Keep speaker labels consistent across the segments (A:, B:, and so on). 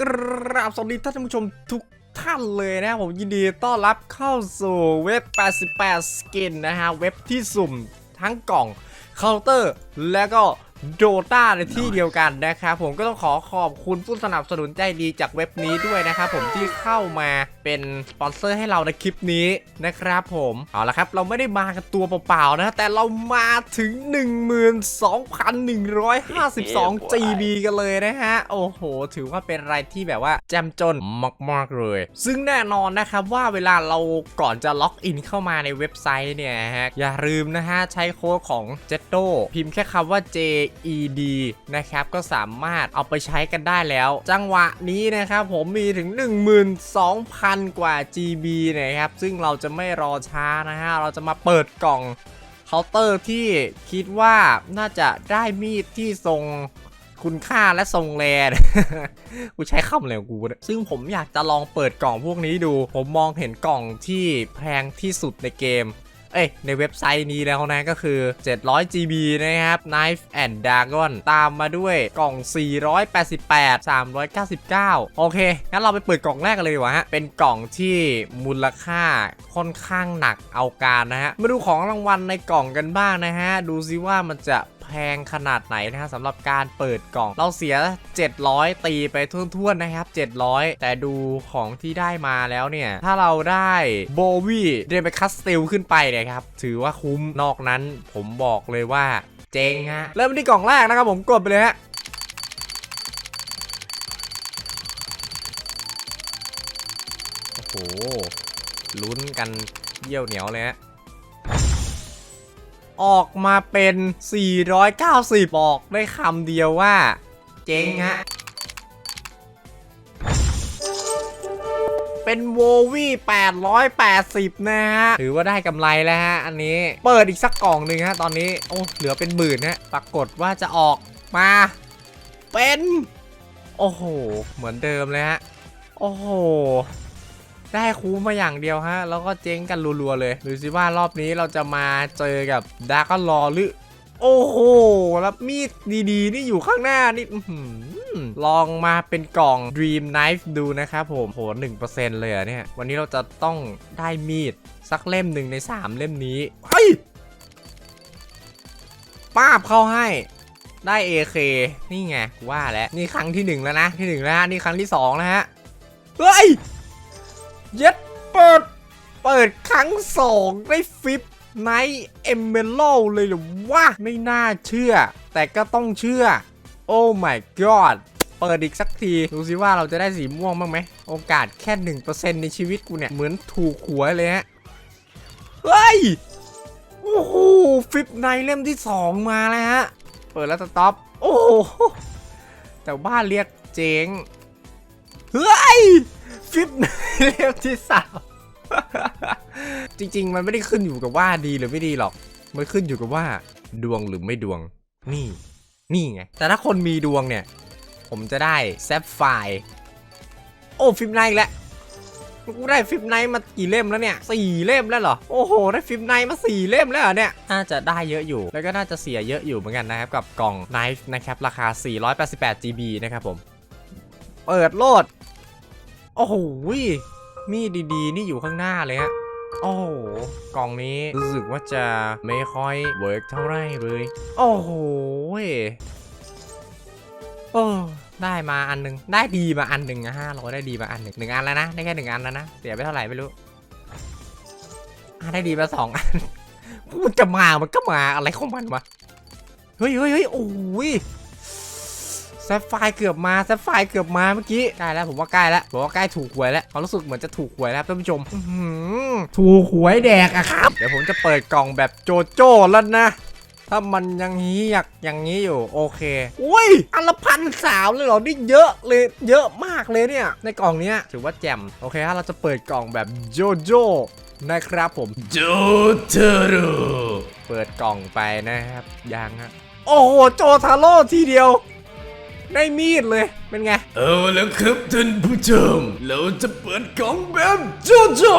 A: กราบสวัสดีท่านผู้ชมทุกท่านเลยนะผมยินดีต้อนรับเข้าสู่เว็บ 88สกินนะฮะ เว็บที่สุ่มทั้งกล่องเคาน์เตอร์ และก็ โดตาในที่เดียวกันนะครับผมก็ต้องขอขอบคุณผู้สนับสนุนใจดีจากเว็บนี้ด้วยนะครับผมที่เข้ามาเป็นสปอนเซอร์ให้เราในคลิปนี้นะครับผมเอาละครับเราไม่ได้มากันตัวเปล่าๆนะ แต่เรามาถึง 12,152 GB กันเลยนะฮะ โอ้โห ถือว่าเป็นอะไรที่แบบว่าแจมจนมากๆเลย ซึ่งแน่นอนนะครับว่าเวลาเราก่อนจะล็อกอินเข้ามาในเว็บไซต์เนี่ยฮะอย่าลืมนะฮะใช้โค้ดของ j e t o พิมพ์แค่คำว่า ED นะครับก็สามารถเอาไปใช้กันได้แล้ว จังหวะนี้นะครับผมมีถึง 12,000 กว่า GB นะครับ ซึ่งเราจะไม่รอช้านะฮะ เราจะมาเปิดกล่องเคาน์เตอร์ที่คิดว่าน่าจะได้มีดที่ทรงคุณค่าและทรงแรงกูใช้คำอะไรกู ซึ่งผมอยากจะลองเปิดกล่องพวกนี้ดู ผมมองเห็นกล่องที่แพงที่สุดในเกม เอ้ยในเว็บไซต์นี้แล้วนะก็คือ 700 GB นะครับ Knife and Dragon ตามมาด้วยกล่อง 488 399 โอเค งั้นเราไปเปิดกล่องแรกกันเลยดีกว่าฮะ เป็นกล่องที่มูลค่าค่อนข้างหนักเอาการนะฮะ มาดูของรางวัลในกล่องกันบ้างนะฮะ ดูซิว่ามันจะ พงขนาดไหนนะฮะสำหรับการเปิดกล่อง เราเสีย 700 ตีไปทุ่นๆนะครับ 700 แต่ดูของที่ได้มาแล้วเนี่ย ถ้าเราได้โบวี่เดนไปคัสติลขึ้นไปเนี่ยครับ ถือว่าคุ้มนอกนั้นผมบอกเลยว่าเจ๊งฮะ เริ่มที่กล่องแรกนะครับผมกดไปเลยฮะโอ้โหลุ้นกันเยี่ยวเหนียวเลยฮะ ออกมาเป็น 490 บอกได้คำเดียวว่า เจ๊งฮะ เป็นโววี่880 นะฮะ ถือว่าได้กำไรแล้วฮะ อันนี้ เปิดอีกสักกล่องหนึ่งฮะ ตอนนี้ โอ้ เหลือเป็นหมื่นฮะ ปรากฏว่าจะออกมา เป็น โอ้โห เหมือนเดิมเลยฮะ โอ้โห ได้คูมาอย่างเดียวฮะ แล้วก็เจ๊งกันรัวๆเลยดูสิว่ารอบนี้เราจะมาเจอกับดาร์กรอหรือ โอ้โหแล้วมีดดีๆ นี่อยู่ข้างหน้านี่ลองมาเป็นกล่อง Dream Knife ดูนะครับผมโห1%เลยอะเนี่ย วันนี้เราจะต้องได้มีด สักเล่มหนึ่งใน3เล่มนี้เฮ้ยป้าบเข้าให้ได้ AK นี่ไงว่าแล้ว นี่ครั้งที่ 1 แล้วนะที่1แล้วนี่ครั้งที่2แล้วฮะ เฮ้ย เย็ดเปิด เปิดครั้งสองได้ฟิปไนเอมเมลเลยเหรือว่าไม่น่าเชื่อ แต่ก็ต้องเชื่อ โอ้ my god เปิดอีกสักที ดูสิว่าเราจะได้สีม่วงบ้างไหม โอกาสแค่ 1%ในชีวิตกูเนี่ย เหมือนถูกหวยเลยฮะ เฮ้ย โอ้โห ฟิปไนเล่มที่ 2 มาแล้วฮะ เปิดแล้วสต็อป โอ้โหแต่บ้านเรียกเจ๊ง เฮ้ย ฟิปไนท์เล่มที่สามจริง ๆ มันไม่ได้ขึ้นอยู่กับว่าดีหรือไม่ดีหรอก มันขึ้นอยู่กับว่า ดวงหรือไม่ดวง นี่ นี่ไง แต่ถ้าคนมีดวงเนี่ย ผมจะได้แซฟไฟร์โอ้ฟิปไนท์แล้วกูได้ฟิปไนท์มากี่เล่มแล้วเนี่ยสี่เล่มแล้วเหรอ โอ้โห ได้ฟิปไนท์มาสี่เล่มแล้วเนี่ย น่าจะได้เยอะอยู่ แล้วก็น่าจะเสียเยอะอยู่เหมือนกันนะครับ กับกล่อง Knife นะครับ ราคา 488 GB นะครับผม เปิดโลด อ้โหมีดดีๆ นี่อยู่ข้างหน้าเลยฮะ โอ้โห กล่องนี้รู้สึกว่าจะไม่ค่อยเวิร์กเท่าไหร่เลย โอ้โหโอ้ได้มาอันหนึ่งได้ดีมาอันหนึ่งอะห้าร้อยได้ดีมาอันหนึ่งหนึ่งอันแล้วนะ ได้แค่หนึ่งอันแล้วนะ เสียไปเท่าไหร่ไม่รู้อะได้ดีมาสองอันมันจะมา มันก็มาอะไรของมันวะ เฮ้ยเฮ้ยเฮ้ยโอ้ย ซฟไฟร์เกือบมาแซฟไฟร์เกือบมาเมื่อกี้ใกล้แล้วผมว่าใกล้แล้วผมว่าใกล้ถูกหวยแล้วความรู้สึกเหมือนจะถูกหวยแล้วครับท่านผู้ชมอื้อหือถูกหวยแดกอะครับ เดี๋ยวผมจะเปิดกล่องแบบโจโจ้แล้วนะถ้ามันยังเฮียกอย่างนี้อยู่โอเคอุ้ยอันละพันสาวเลยเหรอนี่เยอะเลยเยอะมากเลยเนี่ย ในกล่องเนี้ยถือว่าแจ่มโอเคถ้าเราจะเปิดกล่องแบบโจโจ้นะครับผมโจเทโร่เปิดกล่องไปนะครับยังฮะโอ้โหโจทาโร่ทีเดียว ได้มีดเลย เป็นไง
B: เอาแล้วครับท่านผู้ชม เราจะเปิดกล่องแบบจ้าจ้า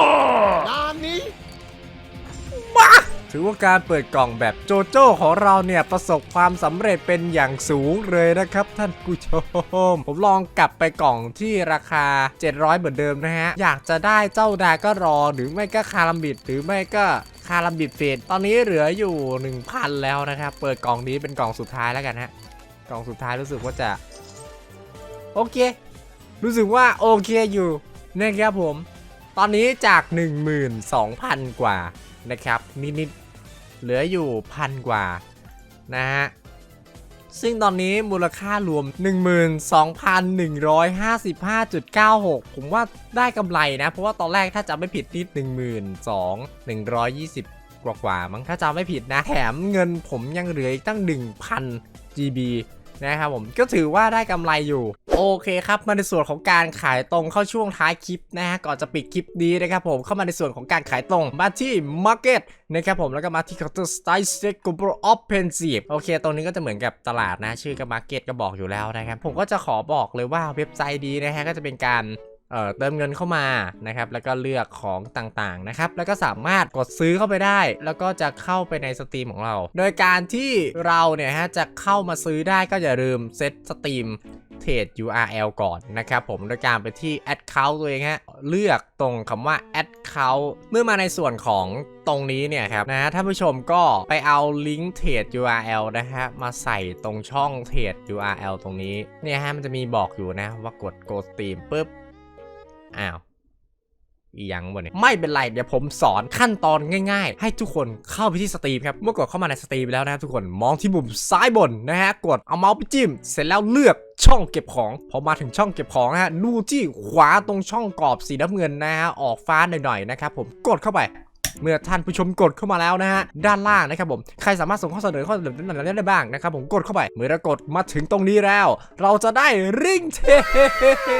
A: มาถือว่าการเปิดกล่องแบบโจโจ้ของเราเนี่ยประสบความสำเร็จเป็นอย่างสูงเลยนะครับท่านผู้ชม ผมลองกลับไปกล่องที่ราคา 700 เหมือนเดิมนะฮะ อยากจะได้เจ้าดาก็รอ หรือไม่ก็คารัมบิดหรือไม่ก็คารัมบิดเฟดตอนนี้เหลืออยู่ 1,000 แล้วนะครับ เปิดกล่องนี้เป็นกล่องสุดท้ายแล้วกันฮะ กล่องสุดท้ายรู้สึกว่าจะ โอเค รู้สึกว่าโอเคอยู่นะครับผม ตอนนี้จาก 12,000 กว่านะครับ นิดๆเหลืออยู่พันกว่านะฮะซึ่งตอนนี้มูลค่ารวม 12,155.96 ผมว่าได้กำไรนะ เพราะว่าตอนแรกถ้าจำไม่ผิดนิด12,120 กว่ากว่ามั้งถ้าจำไม่ผิดนะ แถมเงินผมยังเหลืออีกตั้ง 1,000 GB นะครับผมก็ถือว่าได้กำไรอยู่ โอเคครับมาในส่วนของการขายตรงเข้าช่วงท้ายคลิปนะฮะก่อนจะปิดคลิปนี้นะครับผมเข้ามาในส่วนของการขายตรงมาที่ Market นะครับผมแล้วก็มาที่ Counter Strike Set Global Offensive โอเค ตรงนี้ก็จะเหมือนกับตลาดนะ ชื่อก็ Market ก็บอกอยู่แล้วนะครับ ผมก็จะขอบอกเลยว่าเว็บไซต์ดีนะฮะก็จะเป็นการ เอ่อเติมเงินเข้ามานะครับแล้วก็เลือกของต่างๆนะครับแล้วก็สามารถกดซื้อเข้าไปได้ แล้วก็จะเข้าไปในสตรีมของเรา โดยการที่เราเนี่ยฮะจะเข้ามาซื้อได้ก็อย่าลืมเซตสตรีมเทรด URL ก่อนนะครับผมโดยการไปที่ Account ตัวเองฮะเลือกตรงคำว่า Account เมื่อมาในส่วนของตรงนี้เนี่ยครับนะฮะท่านผู้ชมก็ไปเอาลิงก์เทรด URL นะฮะมาใส่ตรงช่องเทรด URL ตรงนี้เนี่ยฮะมันจะมีบอกอยู่นะว่ากด Go Stream ปุ๊บ อ้าวยังวะเนี่ยไม่เป็นไร เดี๋ยวผมสอนขั้นตอนง่ายๆ ให้ทุกคนเข้าไปที่สตรีมครับ เมื่อกดเข้ามาในสตรีมแล้วนะครับทุกคนมองที่มุมซ้ายบนนะฮะ กดเอาเมาส์ไปจิ้ม เสร็จแล้วเลือกช่องเก็บของ พอมาถึงช่องเก็บของนะฮะดูที่ขวาตรงช่องกรอบสีน้ำเงินนะฮะออกฟ้าหน่อยๆนะครับผมกดเข้าไป เมื่อท่านผู้ชมกดเข้ามาแล้วนะฮะด้านล่างนะครับผมใครสามารถส่งข้อเสนอข้อเสนอต่างๆได้บ้างนะครับผมกดเข้าไปเมื่อเรากดมาถึงตรงนี้แล้ว เราจะได้ริงเท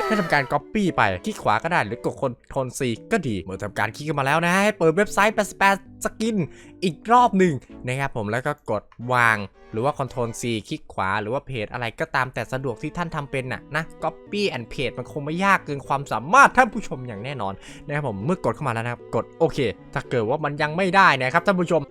A: ให้ทำการ Copy ไปคลิกขวาก็ได้หรือกดคนทนซีก็ดีเมื่อทำการคลิกเข้ามาแล้วนะฮะให้เปิดเว็บไซต์88สกินอีกรอบหนึ่งนะครับผมแล้วก็กดวาง หรือว่า Ctrl C คลิกขวาหรือว่าเพจอะไรก็ตามแต่สะดวกที่ท่านทำเป็นน่ะนะ Copy and Paste มันคงไม่ยากเกินความสามารถท่านผู้ชมอย่างแน่นอนนะครับผมเมื่อกดเข้ามาแล้วนะครับกดโอเค ถ้าเกิดว่ามันยังไม่ได้นะครับท่านผู้ชม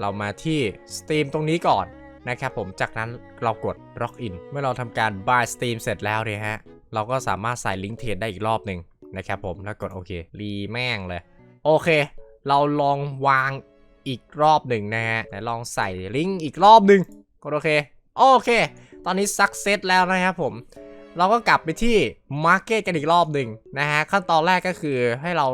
A: เรามาที่ Steam ตรงนี้ก่อนนะครับผมจากนั้นเรากด Login เมื่อเราทำการ Buy Steam เสร็จแล้วเนี่ยฮะเราก็สามารถใส่ลิงก์เทรดได้อีกรอบหนึ่งนะครับผมแล้วกดโอเครีแม่งเลย โอเค เราลองวาง อีกรอบหนึ่งนะฮะไหนลองใส่ลิงก์อีกรอบหนึ่งกดโอเค โอเค ตอนนี้ success แล้วนะครับผม เราก็กลับไปที่ Market กันอีกรอบหนึ่งนะฮะ ขั้นตอนแรกก็คือให้เรา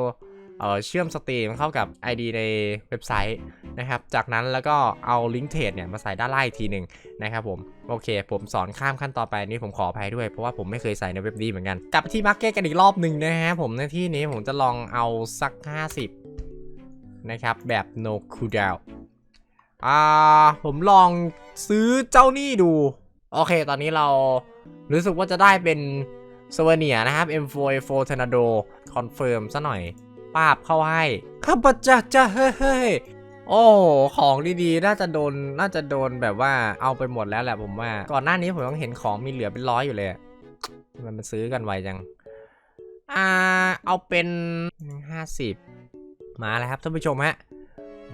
A: เเชื่อมสตรีมเข้ากับ ID ในเว็บไซต์นะครับ จากนั้นแล้วก็เอาลิงก์เทรดเนี่ยมาใส่ด้านล่างอีกทีหนึ่งนะครับผม โอเค ผมสอนข้ามขั้นตอนไปนี่ผมขออภัยด้วย เพราะว่าผมไม่เคยใส่ในเว็บนี้เหมือนกัน กลับไปที่ Market กันอีกรอบหนึ่งนะฮะผมในที่นี้ผมจะลองเอาสัก 50 นะครับ แบบ no cooldown อ่าผมลองซื้อเจ้านี่ดู โอเค ตอนนี้เรารู้สึกว่าจะได้เป็นเซเวเนียนะครับ M4 A4 Tornado คอนเฟิร์มซะหน่อยปาบเข้าให้ข้าพเจ้าจะเฮ้ยโอ้ของดีๆ น่าจะโดน น่าจะโดนแบบว่าเอาไปหมดแล้วแหละผมว่า ก่อนหน้านี้ผมยังเห็นของมีเหลือเป็นร้อยอยู่เลยมันมันซื้อกันไวจัง อ่า เอาเป็น 50 มาแล้วครับท่านผู้ชมฮะ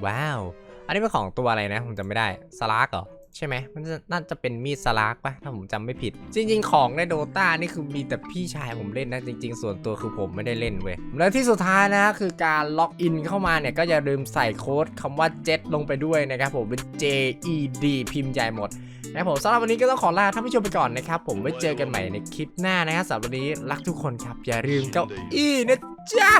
A: ว้าว อันนี้เป็นของตัวอะไรนะ ผมจำไม่ได้สลากเหรอใช่ไหมมันน่าจะเป็นมีดสลากปะถ้าผมจำไม่ผิด จริง ๆ ของในโดตานี่คือมีแต่พี่ชายผมเล่นนะ จริง ๆ ส่วนตัวคือผมไม่ได้เล่นเว้ย แล้วที่สุดท้ายนะคือการล็อกอินเข้ามาเนี่ย ก็อย่าลืมใส่โค้ดคำว่า JET ลงไปด้วยนะครับผมเป็น J E D พิมพ์ใหญ่หมดนะผมสำหรับวันนี้ก็ต้องขอลาท่านผู้ชมไปก่อนนะครับ ผมไว้เจอกันใหม่ในคลิปหน้านะครับสำหรับวันนี้รักทุกคนครับอย่าลืมเก้าอี้นะจ๊ะ